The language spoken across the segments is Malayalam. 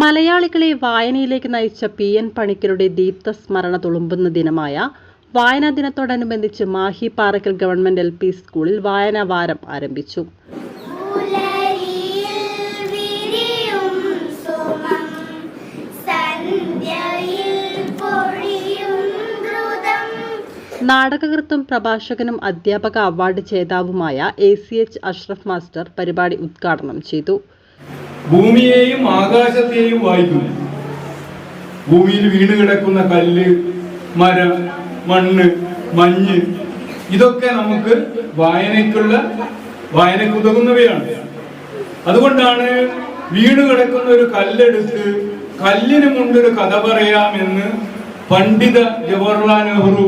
മലയാളികളെ വായനയിലേക്ക് നയിച്ച പി എൻ പണിക്കരുടെ ദീപ്ത സ്മരണ തുളുമ്പുന്ന ദിനമായ വായനാ ദിനത്തോടനുബന്ധിച്ച് Mahe Parakkal government L P സ്കൂളിൽ വായനാ വാരം ആരംഭിച്ചു. നാടകകൃത്തും പ്രഭാഷകനും അധ്യാപക award ജേതാവുമായ A C H Ashraf master പരിപാടി ഉദ്ഘാടനം ചെയ്തു. ഭൂമിയെയും ആകാശത്തെയും വായിക്കുന്നു. ഭൂമിയിൽ വീണ് കിടക്കുന്ന കല്ല് മരം മണ്ണ് മഞ്ഞ് ഇതൊക്കെ നമുക്ക് വായനയ്ക്കുള്ള വായനയ്ക്ക് ഉതകുന്നവയാണ്. അതുകൊണ്ടാണ് വീണ് കിടക്കുന്ന ഒരു കല്ലെടുത്ത് കല്ലിന് മുണ്ടൊരു കഥ പറയാമെന്ന് പണ്ഡിത ജവഹർലാൽ നെഹ്റു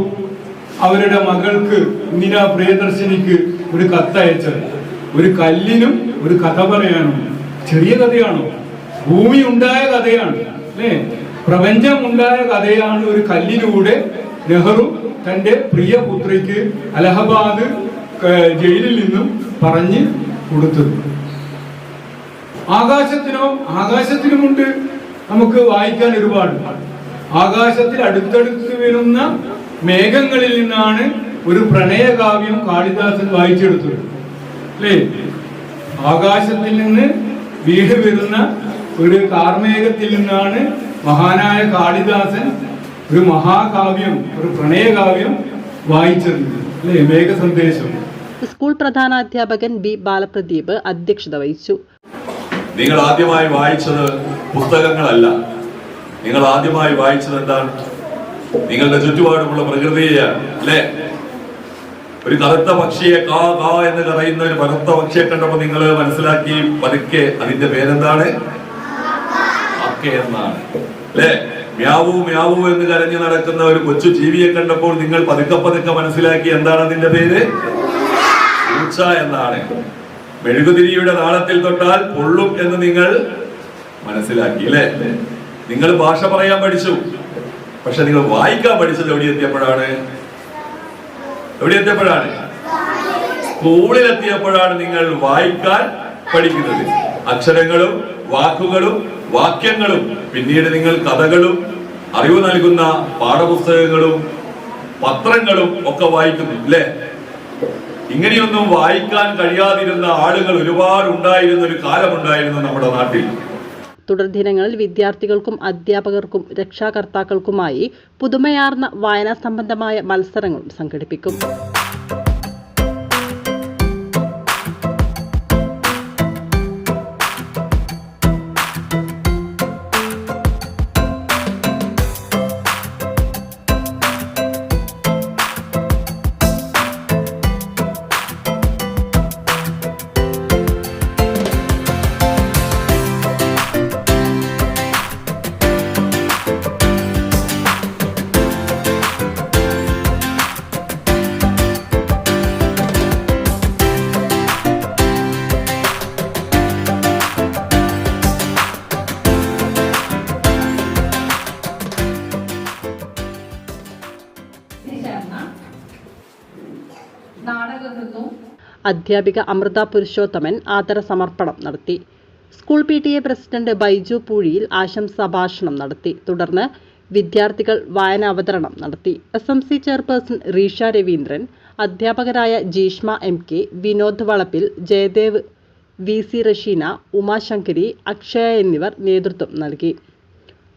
അവരുടെ മകൾക്ക് ഇന്ദിരാ പ്രിയദർശിനിക്ക് ഒരു കത്തയച്ചത്. ഒരു കല്ലിനും ഒരു കഥ പറയാനും ചെറിയ കഥയാണോ. ഭൂമി ഉണ്ടായ കഥയാണ്. അല്ലേ? പ്രപഞ്ചം ഉണ്ടായ കഥയാണ് ഒരു കല്ലിലൂടെ നെഹ്റു തന്റെ പ്രിയ പുത്രിക്ക് അലഹബാദ് ജയിലിൽ നിന്നും പറഞ്ഞ് കൊടുത്തത്. ആകാശത്തിനോ ആകാശത്തിനുമുണ്ട് നമുക്ക് വായിക്കാൻ ഒരുപാട്. ആകാശത്തിൽ അടുത്തടുത്ത് വരുന്ന മേഘങ്ങളിൽ നിന്നാണ് ഒരു പ്രണയകാവ്യം കാളിദാസൻ വായിച്ചെടുത്തത്. അല്ലേ? ആകാശത്തിൽ നിന്ന് വീട് വരുന്ന ഒരു കാർമേഘത്തിൽ നിന്നാണ് മഹാനായ കാളിദാസൻ ഒരു മഹാകാവ്യം ഒരു പ്രണയകാവ്യം വായിച്ചത് അല്ലേ? മേഘസന്ദേശം. സ്കൂൾ പ്രധാനാധ്യാപകൻ ബി ബാലപ്രദീപ് അധ്യക്ഷത വഹിച്ചു. നിങ്ങൾ ആദ്യമായി വായിച്ചത് പുസ്തകങ്ങളല്ല. നിങ്ങൾ ആദ്യമായി വായിച്ചത് എന്താണ്? നിങ്ങളുടെ ചുറ്റുപാടുമുള്ള പ്രകൃതിയെയാണ് അല്ലേ? ഒരു കറുത്ത പക്ഷിയെ കാ കാ എന്ന് കറയുന്ന ഒരു കറുത്ത പക്ഷിയെ കണ്ടപ്പോൾ നിങ്ങൾ മനസ്സിലാക്കി പതുക്കെ അതിന്റെ പേരെന്താണ്? എന്നാണ്. അല്ലേ? മ്യാവൂ മ്യാവൂ എന്ന് കരഞ്ഞു നടക്കുന്ന ഒരു കൊച്ചു ജീവിയെ കണ്ടപ്പോൾ നിങ്ങൾ പതുക്കെ പതുക്കെ മനസ്സിലാക്കി എന്താണ് അതിന്റെ പേര്? പൂച്ച എന്നാണ്. മെഴുകുതിരിയുടെ നാളത്തിൽ തൊട്ടാൽ പൊള്ളും എന്ന് നിങ്ങൾ മനസ്സിലാക്കി അല്ലേ? നിങ്ങൾ ഭാഷ പറയാൻ പഠിച്ചു. പക്ഷെ നിങ്ങൾ വായിക്കാൻ പഠിച്ചത് എവിടെ എത്തിയപ്പോഴാണ്? എവിടെ എത്തിയപ്പോഴാണ്? സ്കൂളിൽ എത്തിയപ്പോഴാണ് നിങ്ങൾ വായിക്കാൻ പഠിക്കുന്നത്. അക്ഷരങ്ങളും വാക്കുകളും വാക്യങ്ങളും പിന്നീട് നിങ്ങൾ കഥകളും അറിവ് നൽകുന്ന പാഠപുസ്തകങ്ങളും പത്രങ്ങളും ഒക്കെ വായിക്കുന്നു അല്ലേ? ഇങ്ങനെയൊന്നും വായിക്കാൻ കഴിയാതിരുന്ന ആളുകൾ ഒരുപാട് ഉണ്ടായിരുന്ന ഒരു കാലമുണ്ടായിരുന്നു നമ്മുടെ നാട്ടിൽ. തുടർദിനങ്ങളിൽ വിദ്യാർത്ഥികൾക്കും അധ്യാപകർക്കും രക്ഷാകർത്താക്കൾക്കുമായി പുതുമയാർന്ന വായനാ സംബന്ധമായ മത്സരങ്ങളും സംഘടിപ്പിക്കും. അധ്യാപിക അമൃത പുരുഷോത്തമൻ ആദര സമർപ്പണം നടത്തി. School P T A president Baiju Poozhiyil ആശംസാ ഭാഷണം നടത്തി. തുടർന്ന് വിദ്യാർത്ഥികൾ വായന അവതരണം നടത്തി. S M C chairperson Reesha Raveendran അധ്യാപകരായ Jeeshma M K Vinod Valappil Jayadev V C Rasheena Umashankari Akshaya എന്നിവർ നേതൃത്വം നൽകി.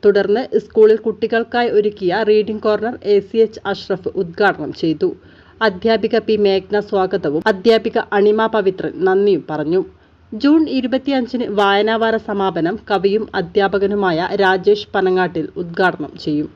തുടർന്ന് സ്കൂളിൽ കുട്ടികൾക്കായി ഒരുക്കിയ reading corner A C H Ashraf ഉദ്ഘാടനം ചെയ്തു. അധ്യാപിക പി. മേഘ്ന സ്വാഗതവും. അധ്യാപിക അണിമ പവിത്രൻ നന്ദിയും പറഞ്ഞു. ജൂൺ ഇരുപത്തിയഞ്ചിന് വായനാവാര സമാപനം കവിയും അധ്യാപകനുമായ രാജേഷ് പനങ്ങാട്ടിൽ ഉദ്ഘാടനം ചെയ്യും.